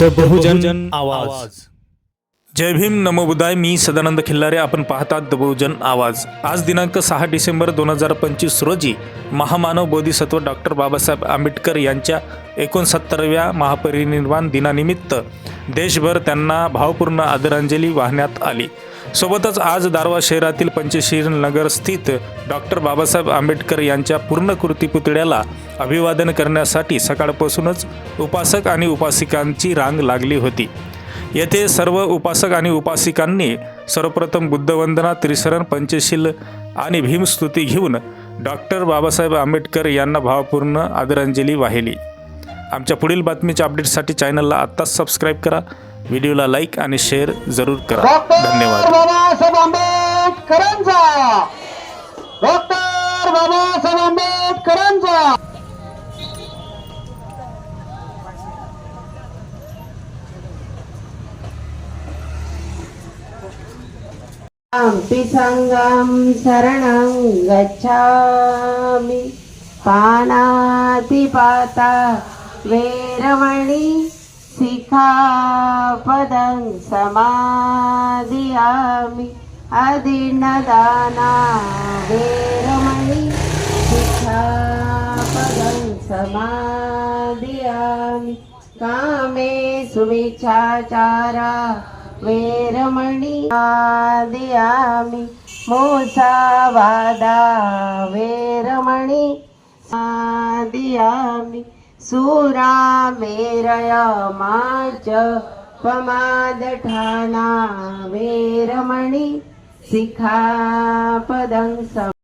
The बहुजन आवाज. जय भीम नमो बुद्धाय मी सदानंद खिल्लारे. आपण पाहतात द बहुजन आवाज. आज दिनांक सहा डिसेंबर दोन हजार पंचवीस रोजी महामानव बोधिसत्व डॉक्टर बाबासाहेब आंबेडकर यांच्या एकोणसत्तराव्या महापरिनिर्वाण दिनानिमित्त देशभर त्यांना भावपूर्ण आदरांजली वाहण्यात आली. सोबतच आज दारवा शहरातील पंचशीर नगर स्थित डॉक्टर बाबासाहेब आंबेडकर यांच्या पूर्णकृती पुतळ्याला अभिवादन करण्यासाठी सकाळपासूनच उपासक आणि उपासिकांची रांग लागली होती. येथे सर्व उपासक आणि उपासिकांनी सर्वप्रथम बुद्धवंदना त्रिसरण पंचशील आणि भीमस्तुती घेऊन डॉक्टर बाबासाहेब आंबेडकर यांना भावपूर्ण आदरांजली वाहिली. आमच्या पुढील बातमीच्या अपडेटसाठी चॅनलला आत्ताच सबस्क्राईब करा. व्हिडिओला लाईक आणि शेअर जरूर करा. धन्यवाद. बाबासाहेब आंबेडकरांचा. पि सङ्गं शरणं गच्छामि. पानातिपाता वेरमणि शिखापदं समादियामि अदिनदाना वेरमणि समाधियामि। कामे सुविचाचारा वेरमणि आदियामि। मूसावादा वेरमणि आदियामि। सूरा मेरया माच पमादठाना वेरमणि सिखापदं सम